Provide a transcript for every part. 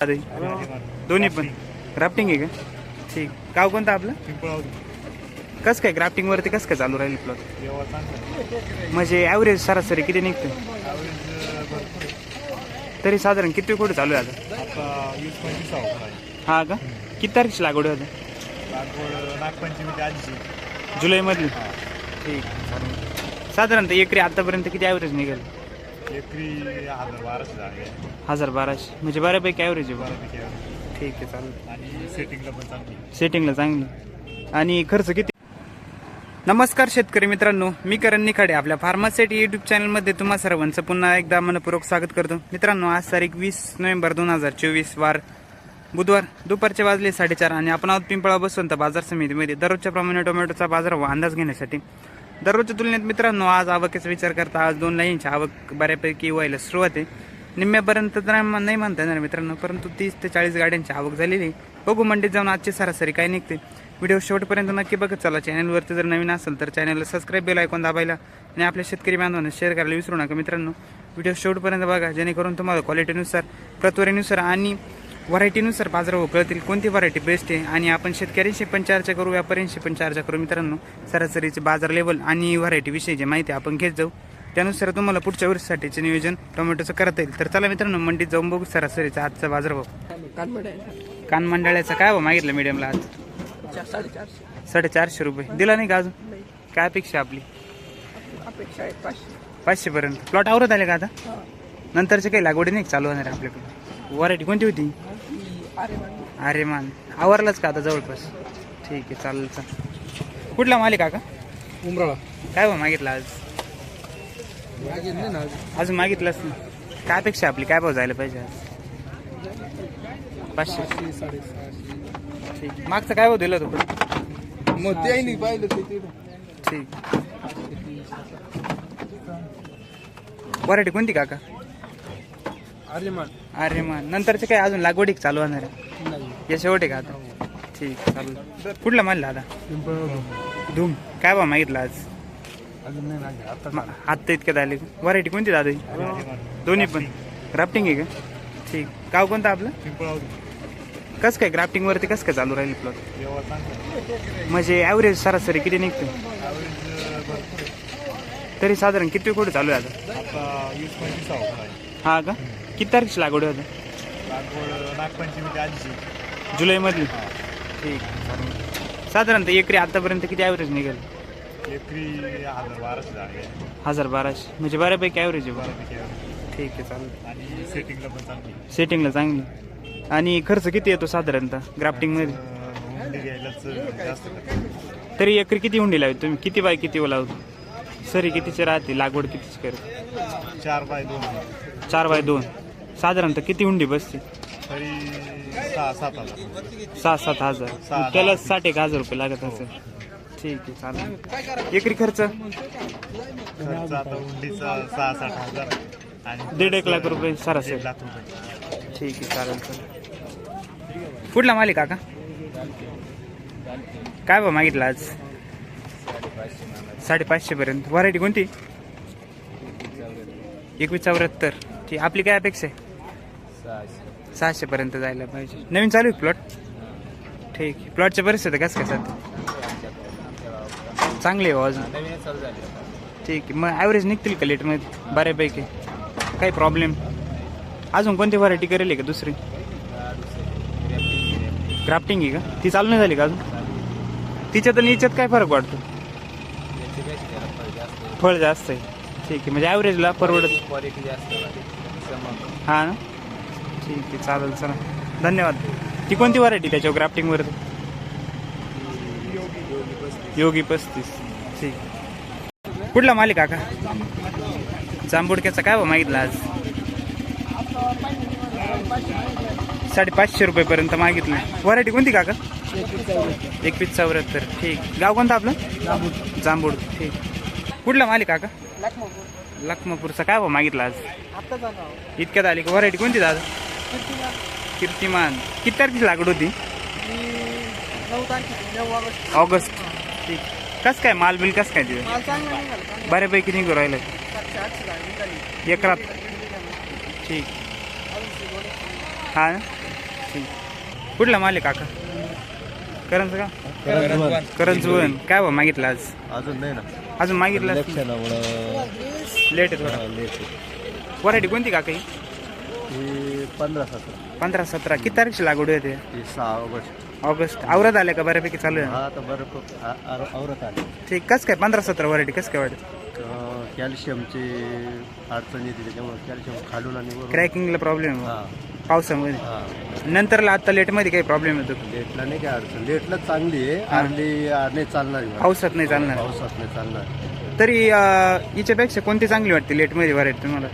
अरे दोन्ही पण. ग्राफ्टिंग आहे का? ठीक. गाव कोणतं आपलं? कसं काय ग्राफ्टिंग वरती कसं काय चालू राहील प्लॉट म्हणजे ॲव्हरेज सरासरी किती निघते? तरी साधारण किती कोटी चालू आहे आता? आता वीस पंचवीस हा का? किती तारखेची लागवड होते लागवड नागपंचमी जुलैमधली. ठीक. साधारणतः एकरी आतापर्यंत किती ॲव्हरेज निघेल? एकरी हजार बाराशे झाले. हजार बाराशे. म्हणजे बऱ्यापैकी ॲव्हरेज आहे बरं बऱ्यापैकी. ठीक आहे चालेल. आणि सेटिंगला पण चांगली. सेटिंगला चांगली. आणि खर्च किती? नमस्कार शेतकरी मित्रांनो मी करण निखाडे आपल्या फार्मासेट युट्यूब चॅनलमध्ये तुम्हा सर्वांचं पुन्हा एकदा मनपूर्वक स्वागत करतो. मित्रांनो आज तारीख वीस नोव्हेंबर दोन हजार चोवीस वार बुधवार दुपारचे वाजले साडेचार आणि आपण आहोत पिंपळा बसवंत बाजार समितीमध्ये. दररोजच्या प्रमाणे टोमॅटोचा बाजार व अंदाज घेण्यासाठी. दररोजच्या तुलनेत मित्रांनो आज आवकेचा विचार करता आज दोन लाईनची आवक बऱ्यापैकी व्हायला सुरुवात आहे. निम्म्यापर्यंत तर नाही नाही म्हणता येणार मित्रांनो परंतु तीस ते चाळीस गाड्यांची आवक झालेली आहे. बघू मंडीत जाऊन आजची सरासरी काय निघते. व्हिडिओ शेवटपर्यंत नक्की बघत चला. चॅनलवरती जर नवीन असेल तर चॅनलला सबस्क्राईब बेल ऐकून दाबायला आणि आपल्या शेतकरी बांधवांना शेअर करायला विसरू नका मित्रांनो. व्हिडिओ शेवटपर्यंत बघा जेणेकरून तुम्हाला क्वालिटीनुसार प्रतवारीनुसार आणि व्हरायटीनुसार बाजारावर कळतील कोणती व्हरायटी बेस्ट आहे? आणि आपण शेतकऱ्यांशी पण चर्चा करू व्यापाऱ्यांशी पण चर्चा करू मित्रांनो. सरासरीचे बाजार लेवल आणि व्हरायटी विषयीची माहिती आपण घेत जाऊ. त्यानुसार तुम्हाला पुढच्या वर्षासाठीचे नियोजन टोमॅटोचं करता येईल. तर चला मित्रांनो मंडीत जाऊन बघू सरासरीचा आजचा बाजारभाव. कान मंडळाचा काय भाव मागितलं मीडियमला आज? साडेचारशे रुपये. दिला नाही का अजून? काय अपेक्षा आपली? पाचशे पर्यंत प्लॉट आवरत आले का आता? नंतरचे काही लागवडी नाही चालू होणार आपल्याकडे? व्हरायटी कोणती होती? अरे मान अरे मान आवरलाच का आता जवळपास? ठीक आहे चालेल चालेल. कुठला माल आहे काका उमराळा. काय भाव मागितला आज? मागितले ना अजून. मागितलंच नाही. काय अपेक्षा आपली? काय भाव जायला पाहिजे आज? पाचशे. ठीक. मागचं काय भाव दिलं मग ते नाही पाहिलं ते तिथं. ठीक. व्हरायटी कोणती काका? अरे मान अरे मान नंतरचे काय अजून लागवडी चालू होणार आहे? या शेवट आहे का आता? ठीक चालेल. कुठला माल दादा पिंपळ धूम. काय भाव मागितला आज? आता म- आत्ता इतक्यात आले. व्हरायटी कोणती दादा ही? दोन्ही पण. ग्राफ्टिंग आहे का? ठीक. गाव कोणतं आपलं? कसं काय ग्राफ्टिंग वरती कसं काय चालू राहील प्लॉट म्हणजे ॲव्हरेज सरासरी किती निघते. तरी साधारण किती कुठे चालू आहे आता? हा का? किती तारखेची लागवड होते लागवड नागपंचमी आधीची. जुलैमधली? ठीक साधारणतः एकरी आतापर्यंत किती ॲव्हरेज निघेल? एकरी हजार बाराशे झाले. हजार बाराशे. म्हणजे बऱ्यापैकी ॲव्हरेज आहे बरं. ठीक आहे चालेल. आणि सेटिंगला पण चांगली. सेटिंगला चांगली. आणि खर्च किती येतो साधारणतः ग्राफ्टिंगमध्ये अं, हुंडी घ्यायलाच जास्त करतात. तरी एकरी किती हुंडी लावली तुम्ही? किती बाय किती लावतो सरी कितीची राहते? लागवड कितीची करते? चार बाय दोन. चार बाय दोन. साधारणतः किती हुंडी बसते? तरी सहा सात हजार. सहा सात हजार. सहा- त्याला साठ एक हजार रुपये लागत असेल. ठीक आहे चालेल. एकरी खर्च? खर्च आता हुंडीचा सहा साठ हजार. आणि दीड एक लाख रुपये सरासरी. दीड लाख रुपये. ठीक आहे चालेल चालेल. कुठला मालिक काका? काय बा मागितलं आज? साडेपाचशे पर्यंत. व्हरायटी कोणती? एकवीस चौऱ्याहत्तर. ठीक आपली काय अपेक्षा आहे? सहाशे पर्यंत जायला पाहिजे. नवीन चालू आहे प्लॉट? ठीक आहे. प्लॉटच्या परिस्थिती कसं काय सध्या? आहे हो अजून. ठीक आहे. मग ॲव्हरेज निघतील का लेटमध्ये बऱ्यापैकी. काही प्रॉब्लेम अजून कोणती व्हरायटी करेल आहे का दुसरी? ग्राफ्टिंग आहे का? ती चालू नाही झाली का अजून? तिच्यात आणि याच्यात काय फरक वाटतो? फळ जास्त आहे. ठीक आहे. म्हणजे ॲव्हरेजला परवडत क्वालिटी जास्त हां ना? ठीक आहे चालेल चला. धन्यवाद. ती कोणती व्हरायटी त्याच्यावर ग्राफ्टिंगवरती योगी पस्तीस. ठीक कुठला मालिक काका? जांबुडक्याचा काय भाव मागितला आज? साडेपाचशे रुपयेपर्यंत मागितलं. व्हरायटी कोणती काका? एकवीस चौऱ्याहत्तर. ठीक. गाव कोणतं आपलं? जांबूड ठीक. कुठला मालिक काका? लखमापूरचा काय भाव मागितला आज आता झालं इतक्यात आली का व्हरायटी कोणती दादा कीर्तिमान किती तारखेची लागवड होती नऊ तारखे नऊ ऑगस्ट ऑगस्ट ठीक कसं काय माल बिल कसं काय तिथे माल चांगला निघाला बऱ्यापैकी निघू राहिलं सातशे आठशे झाली निघाली एकरात ठीक हा ना ठीक कुठला माल आहे काका करंज का? करंजवन काय भाव मागितलं आज? अजून नाही ना. अजून मागितलं लेट आहे थोडा. लेट व्हरायटी कोणती काका ही ही पंधरा सतरा. पंधरा सतरा. किती तारीखची लागवड होते सहा ऑगस्ट. ऑगस्ट. आवरत आल्या का? बऱ्यापैकी चालू आहे. हा आले ठीक कस काय? पंधरा सतरा व्हरायटी कस काय वाटत? कॅल्शियमची अडचण येते त्याच्यामुळे कॅल्शियम खालून आणि वरून क्रॅकिंगला प्रॉब्लेम हा. पावसामध्ये. हा. नंतरला आता लेटमध्ये काही प्रॉब्लेम येतो लेटला नाही काय अडचण. लेटला चांगली आहे. अर्ली नाही चालणार ही. पावसात नाही चालणार. पावसात नाही चालणार. तरी अं, हिच्यापेक्षा कोणती चांगली वाटते लेटमध्ये व्हरायटी तुम्हाला?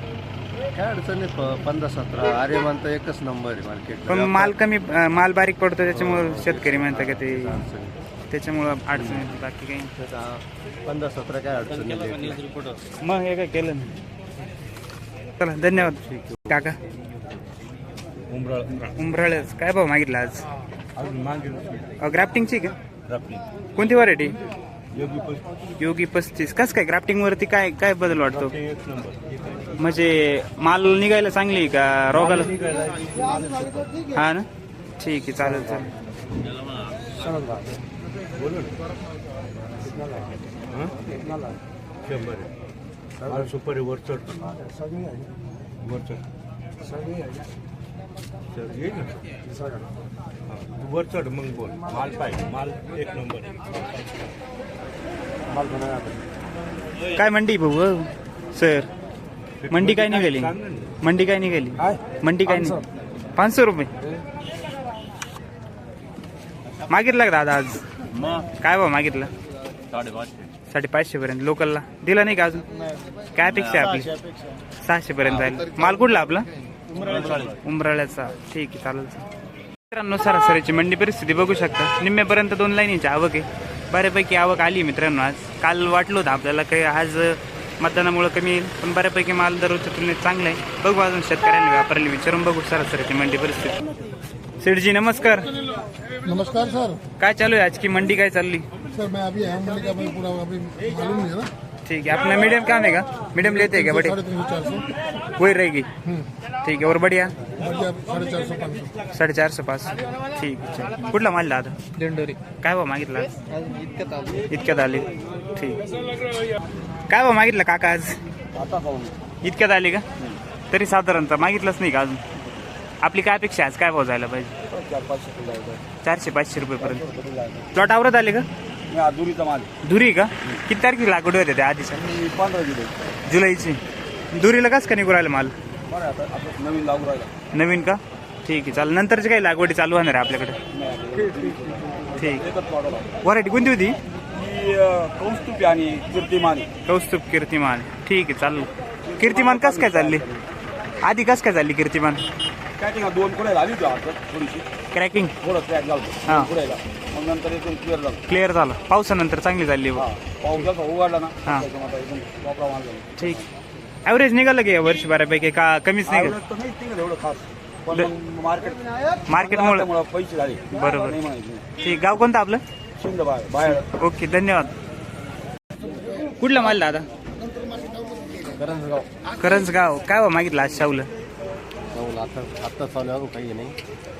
काय अडचण नाही प- पंधरा सतरा. आर्यमान तर एकच नंबर आहे मार्केट पण माल कमी अं, माल बारीक पडतो त्याच्यामुळे शेतकरी म्हणतात का ते त्याच्यामुळं अडचण येते बाकी काही नाही. पंधरा सतरा काय अडचण नाही. मग हे काय केलं ना चला धन्यवाद. काका. उंबराळच काय भाव मागितला आज? अं, ग्राफ्टिंगची का? कोणती व्हरायटी योगी पस्तीस. कस काय ग्राफ्टिंग वरती काय काय बदल वाटतो? म्हणजे माल निघायला चांगली आहे का? रोगाला हा ना? ठीक आहे चालेल चालेल. सुपारी वर चढ वर चढ। चढ, ये ना. हा, तू वर चढ मग बोल। माल पाहिजे माल एक नंबर काय मंडी भाऊ सर मंडी काय निघाली? ना. मंडी काय निघाली? मंडी काय निघाली? पाचशे रुपये. मागितला का दादा आज? काय भाव मागितला? साडेपाचशे. पर्यंत. लोकलला? दिला नाही का अजून? काय अपेक्षा आहे आपली? सहाशे पर्यंत जाईल. माल कुठला आपला? उमराळ्याचा. ठीक आहे चालेल मित्रांनो सरासरीची मंडी परिस्थिती बघू शकता. निम्म्यापर्यंत दोन लाईनीची आवक आहे. बऱ्यापैकी आवक आली मित्रांनो आज. काल वाटलं होतं आपल्याला काही. आज मतदानामुळे कमी येईल. पण बऱ्यापैकी माल दररोजच्या तुलनेत चांगला आहे. बघू अजून शेतकऱ्यांनी व्यापाऱ्यांनी विचारून बघू सरासरीची मंडी परिस्थिती. सेठजी नमस्कार. नमस्कार सर. काय चालू आहे आज की मंडी काय चालली? सर मैं अभी आया मंडी का भाई पूरा अभी मालूम नहीं है ना। ठीक है अपना मीडियम काम है का? मीडियम लेते हैं क्या बड़े साढ़े तीन सौ चार सौ। वही रहेगी? हम्म, ठीक है और बढ़िया? बढ़िया साढ़े चार सौ पाँच सौ। साडे चारशे पाच ठीक आहे चल. कुठला माल आता दिंडोरी काय भाव मागितला इतक्यात आले ठीक काय भाव मागितला काका आज? आता पाहून. इतक्यात आले का? तरी साधारणतः मागितलंच नाही का अजून? आपली काय अपेक्षा आहे? आज काय भाव जायला पाहिजे? चार पाचशे किलो जायचं चारशे पाचशे रुपयेपर्यंत प्लॉट आवरत आले का? मी दुरीचा माल दुरी का? किती तारखेची लागवड होते त्या आधीच्या? मी पंधरा किलो जुलैची. दुरीला कस का निघू राहिलं माल? बरं आता आता नवीन लागू राहिला. नवीन का? ठीक आहे चालेल. नंतरची काही लागवडी चालू होणार आहे आपल्याकडे? ठीक एकच मॉडल व्हरायटी कोणती होती? ही कौस्तुपी आणि कीर्तिमान कौस्तुभ कीर्तिमान. ठीक आहे चालू कीर्तिमान कस काय चालली? आधी कस काय चालली कीर्तिमान? ते दोन आली होती आता थोडीशी? क्रॅकिंग थोडं क्रॅक हा. झालं? मग नंतर एकदम क्लिअर झालं. क्लिअर झालं. पावसानंतर चांगली हा. पाऊस जसा उघडला ना हा. त्याच्यामुळे आता एकदम वापरा माल झाला. ठीक. ॲव्हरेज निघालं की या वर्षी बऱ्यापैकी? का कमीच निघाल? आवडत तर नाहीच निघत एवढं खास. पण ल- मग मार्केट मार्केटमुळे पैसे झाले. बरोबर. नाही म्हणायचे. ठीक. गाव कोणतं आपलं? शिंद बाहेर बाहेर. ओके धन्यवाद. कुठला माल दादा? करंजगाव. करंज गाव काय हो मागितलं आज शाहूला? जाऊन आता आत्ता चालू आहे, अजून काही नाही.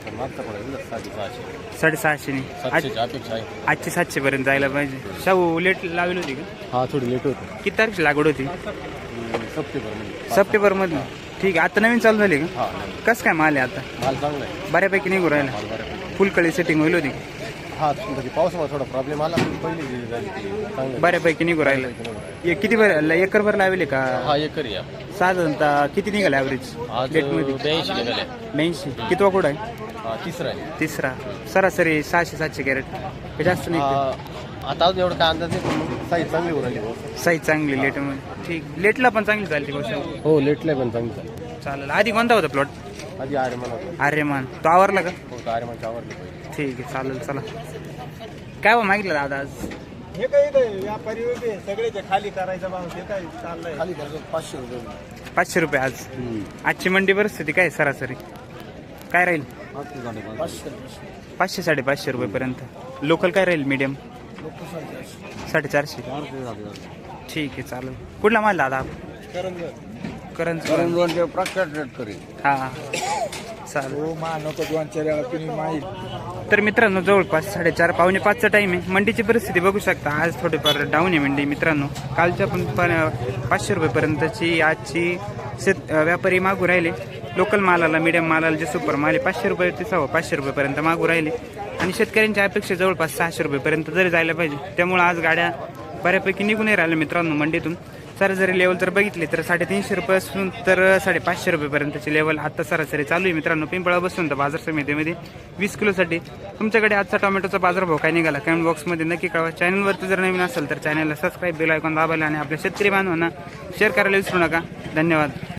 पण मागचा पडेल साडेसहाशे. साडेसहाशेने आज सातशेची अपेक्षा आहे. आजची सातशे पर्यंत जायला पाहिजे. शाहू लेट लावली होती का? हा थोडी लेट होते. किती तारखेची लागवड होती? सप्टेंबरमध्ये सप्टेंबरमध्ये. ठीक आहे आता नवीन चालू झाली का? हा कस काय माल आहे आता? माल चांगला आहे. बऱ्यापैकी निघू राहिला. माल बऱ्यापैकी. फुलकळी सेटिंग होईल होती हा म्हणजे पावसामुळे थोडा प्रॉब्लेम आला पण पहिली जी झाली ती चांगली. बऱ्यापैकी निघू राहिलं. हे किती भर एकर भर लावले का? हा एकरी या. साधारणतः किती निघाले ॲव्हरेज आज लेटमध्ये? ब्याऐंशी निघाले. ब्याऐंशी. कितवा कुठं आहे? हा तिसरा आहे. तिसरा. सरासरी सहाशे सातशे कॅरेट. हे जास्त नाही हा, आता अजून एवढं काय अंदाज नाही पण मग साईज चांगली होऊ राहिली साईज चांगली लेटमध्ये. ठीक. लेटला पण चांगली चालते गोष्ट. हो लेटला पण चांगली चालेल. आधी कोणता होता प्लॉट आधी आर्यमान होतं. आर्यमान. तो आवरला का? हो ठीक आहे चालेल चला. काय हो मागितलं दादा आज? हे काय काय व्यापारी उभे सगळेचे खाली करायचा भाव ते काय चाललंय? खाली करायचं पाचशे रुपये पाचशे रुपये आज? आजची मंडी परिस्थिती काय आहे सरासरी? काय राहील? पाचशे पाचशे साडेपाचशे रुपयेपर्यंत लोकल काय राहील मीडियम साडेचारशे. ठीक आहे चालेल. कुठला माल दादा? करंज दोनचे प्रख्यात शेतकरी हा. चालेल. हो मा नको दोन चार वेळा कुणी माहीत. तर मित्रांनो जवळपास साडेचार पावणे पाचचा टाईम आहे. मंडीची परिस्थिती बघू शकता. आज थोडीफार डाऊन आहे मंडी मित्रांनो. कालच्या पण पण पाचशे रुपयेपर्यंतची आजची शेत व्यापारी मागू राहिले. लोकल मालाला मिडियम मालाला जे सुपर माल आहे पाचशे रुपये ते सव्वा पाचशे रुपयेपर्यंत मागू राहिले. आणि शेतकऱ्यांच्या अपेक्षा जवळपास सहाशे रुपयेपर्यंत जरी जायला पाहिजे त्यामुळे आज गाड्या बऱ्यापैकी निघूनही राहिल्या मित्रांनो मंडीतून. सरासरी लेवल जर बघितली तर साडेतीनशे रुपयापासून तर साडेपाचशे रुपयेपर्यंतची लेवल आत्ता सरासरी चालू आहे. मित्रांनो पिंपळा बसून तर बाजार समितीमध्ये वीस किलोसाठी. तुमच्याकडे आजचा टोमॅटोचा बाजारभाव काय निघाला? कमेंट बॉक्समध्ये नक्की कळवा. चॅनलवरती जर नवीन असेल तर चॅनलला सबस्क्राईब बेल आयकॉन दाबायला आणि आपल्या शेतकरी बांधवांना शेअर करायला विसरू नका. धन्यवाद.